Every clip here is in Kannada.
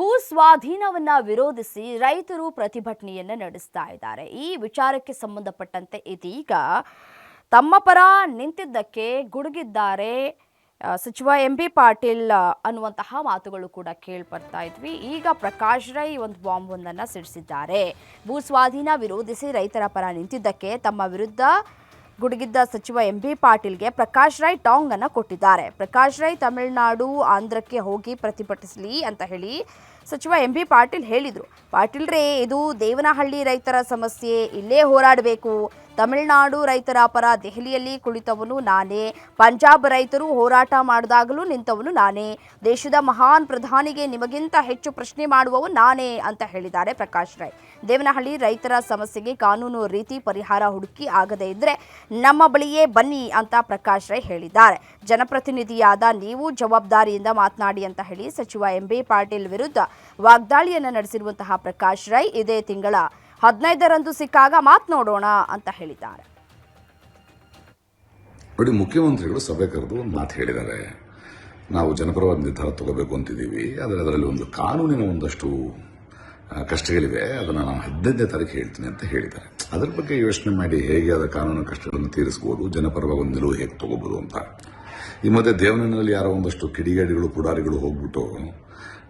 ಭೂ ಸ್ವಾಧೀನವನ್ನ ವಿರೋಧಿಸಿ ರೈತರು ಪ್ರತಿಭಟನೆಯನ್ನ ನಡೆಸ್ತಾ ಇದ್ದಾರೆ. ಈ ವಿಚಾರಕ್ಕೆ ಸಂಬಂಧಪಟ್ಟಂತೆ ಇದೀಗ ತಮ್ಮ ಪರ ನಿಂತಿದ್ದಕ್ಕೆ ಗುಡುಗಿದ್ದಾರೆ. ಸಚಿವ ಎಂ ಬಿ ಪಾಟೀಲ್ ಅನ್ನುವಂತಹ ಮಾತುಗಳು ಕೂಡ ಕೇಳ್ಬರ್ತಾ ಇದ್ವಿ. ಈಗ ಪ್ರಕಾಶ್ ರೈ ಒಂದು ಬಾಂಬ್ ಒಂದನ್ನು ಸಿಡಿಸಿದ್ದಾರೆ. ಭೂ ಸ್ವಾಧೀನ ವಿರೋಧಿಸಿ ರೈತರ ಪರ ನಿಂತಿದ್ದಕ್ಕೆ ತಮ್ಮ ವಿರುದ್ಧ ಗುಡುಗಿದ್ದ ಸಚಿವ ಎಂ ಬಿ ಪಾಟೀಲ್ಗೆ ಪ್ರಕಾಶ್ ರೈ ಟಾಂಗ್ ಅನ್ನು ಕೊಟ್ಟಿದ್ದಾರೆ. ಪ್ರಕಾಶ್ ರೈ ತಮಿಳುನಾಡು, ಆಂಧ್ರಕ್ಕೆ ಹೋಗಿ ಪ್ರತಿಭಟಿಸಲಿ ಅಂತ ಹೇಳಿ ಸಚಿವ ಎಂ ಬಿ ಪಾಟೀಲ್ ಹೇಳಿದರು. ಪಾಟೀಲ್ರೇ ಇದು ದೇವನಹಳ್ಳಿ ರೈತರ ಸಮಸ್ಯೆ ಇಲ್ಲೇ ಹೋರಾಡಬೇಕು. ತಮಿಳುನಾಡು ರೈತರ ಪರ ದೆಹಲಿಯಲ್ಲಿ ಕುಳಿತವನು ನಾನೇ. ಪಂಜಾಬ್ ರೈತರು ಹೋರಾಟ ಮಾಡಿದಾಗಲೂ ನಿಂತವನು ನಾನೇ. ದೇಶದ ಮಹಾನ್ ಪ್ರಧಾನಿಗೆ ನಿಮಗಿಂತ ಹೆಚ್ಚು ಪ್ರಶ್ನೆ ಮಾಡುವವನು ನಾನೇ ಅಂತ ಹೇಳಿದ್ದಾರೆ ಪ್ರಕಾಶ್ ರೈ. ದೇವನಹಳ್ಳಿ ರೈತರ ಸಮಸ್ಯೆಗೆ ಕಾನೂನು ರೀತಿ ಪರಿಹಾರ ಹುಡುಕಿ ಆಗದೇ ಇದ್ರೆ ನಮ್ಮ ಬಳಿಯೇ ಬನ್ನಿ ಅಂತ ಪ್ರಕಾಶ್ ರೈ ಹೇಳಿದ್ದಾರೆ. ಜನಪ್ರತಿನಿಧಿಯಾದ ನೀವು ಜವಾಬ್ದಾರಿಯಿಂದ ಮಾತನಾಡಿ ಅಂತ ಹೇಳಿ ಸಚಿವ ಎಂ ಬಿ ಪಾಟೀಲ್ ವಿರುದ್ಧ ವಾಗ್ದಾಳಿಯನ್ನು ನಡೆಸಿರುವಂತಹ ಪ್ರಕಾಶ್ ರೈ ಇದೇ ತಿಂಗಳ ಹದಿನೈದರಂದು ಸಿಕ್ಕಾಗ ಮಾತು ನೋಡೋಣ ಅಂತ ಹೇಳಿದ್ದಾರೆ. ನೋಡಿ, ಮುಖ್ಯಮಂತ್ರಿಗಳು ಸಭೆ ಕರೆದು ಒಂದು ಮಾತು ಹೇಳಿದ್ದಾರೆ. ನಾವು ಜನಪರವಾದ ನಿರ್ಧಾರ ತಗೋಬೇಕು ಅಂತಿದ್ದೀವಿ, ಆದರೆ ಅದರಲ್ಲಿ ಒಂದು ಕಾನೂನಿನ ಒಂದಷ್ಟು ಕಷ್ಟಗಳಿವೆ. ಅದನ್ನು ನಾನು ಹದಿನೈದನೇ ತಾರೀಕು ಹೇಳ್ತೀನಿ ಅಂತ ಹೇಳಿದ್ದಾರೆ. ಅದರ ಬಗ್ಗೆ ಯೋಚನೆ ಮಾಡಿ ಹೇಗೆ ಅದರ ಕಾನೂನು ಕಷ್ಟಗಳನ್ನು ತೀರಿಸಬಹುದು ಜನಪರವಾಗಿ ಒಂದು ನಿಲುವು ಹೇಗೆ ತಗೋಬಹುದು ಅಂತ. ಈ ಮಧ್ಯೆ ದೇವನಲ್ಲಿ ಯಾರೋ ಒಂದಷ್ಟು ಕಿಡಿಗೇಡಿಗಳು, ಪುಡಾರಿಗಳು ಹೋಗ್ಬಿಟ್ಟು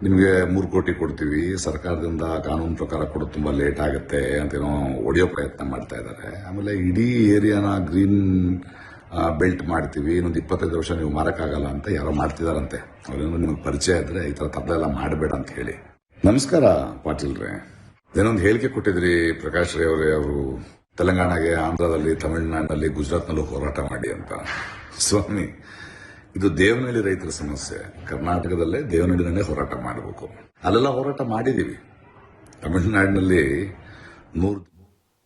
ನಿಮಗೆ ಮೂರು ಕೋಟಿ ಕೊಡ್ತೀವಿ, ಸರ್ಕಾರದಿಂದ ಕಾನೂನು ಪ್ರಕಾರ ಕೊಡೋದು ತುಂಬಾ ಲೇಟ್ ಆಗುತ್ತೆ ಅಂತೇನೋ ಹೊಡೆಯೋ ಪ್ರಯತ್ನ ಮಾಡ್ತಾ ಇದ್ದಾರೆ. ಆಮೇಲೆ ಇಡೀ ಏರಿಯಾನ ಗ್ರೀನ್ ಬೆಲ್ಟ್ ಮಾಡ್ತೀವಿ, ಇನ್ನೊಂದು ಇಪ್ಪತ್ತೈದು ವರ್ಷ ನೀವು ಮಾರಕ್ಕಾಗಲ್ಲ ಅಂತ ಯಾರೋ ಮಾಡ್ತಿದಾರಂತೆ. ಅವ್ರೇನೋ ನಿಮಗೆ ಪರಿಚಯ ಇದ್ರೆ ಈ ತರ ತಪ್ಪಲೆಲ್ಲ ಮಾಡಬೇಡ ಅಂತ ಹೇಳಿ. ನಮಸ್ಕಾರ ಪಾಟೀಲ್ ರೇ ಏನೊಂದು ಹೇಳಿಕೆ ಕೊಟ್ಟಿದ್ರಿ ಪ್ರಕಾಶ್ ರೈ ಅವರೇ ಅವರು ತೆಲಂಗಾಣಗೆ, ಆಂಧ್ರದಲ್ಲಿ, ತಮಿಳುನಾಡಿನಲ್ಲಿ, ಗುಜರಾತ್ನಲ್ಲೂ ಹೋರಾಟ ಮಾಡಿ ಅಂತ. ಸ್ವಾಮಿ ಇದು ದೇವನಹಳ್ಳಿ ರೈತರ ಸಮಸ್ಯೆ. ಕರ್ನಾಟಕದಲ್ಲೇ ದೇವನಹಳ್ಳಿನಲ್ಲೇ ಹೋರಾಟ ಮಾಡಬೇಕು. ಅಲ್ಲೆಲ್ಲ ಹೋರಾಟ ಮಾಡಿದೀವಿ. ತಮಿಳುನಾಡಿನಲ್ಲಿ ನೂರು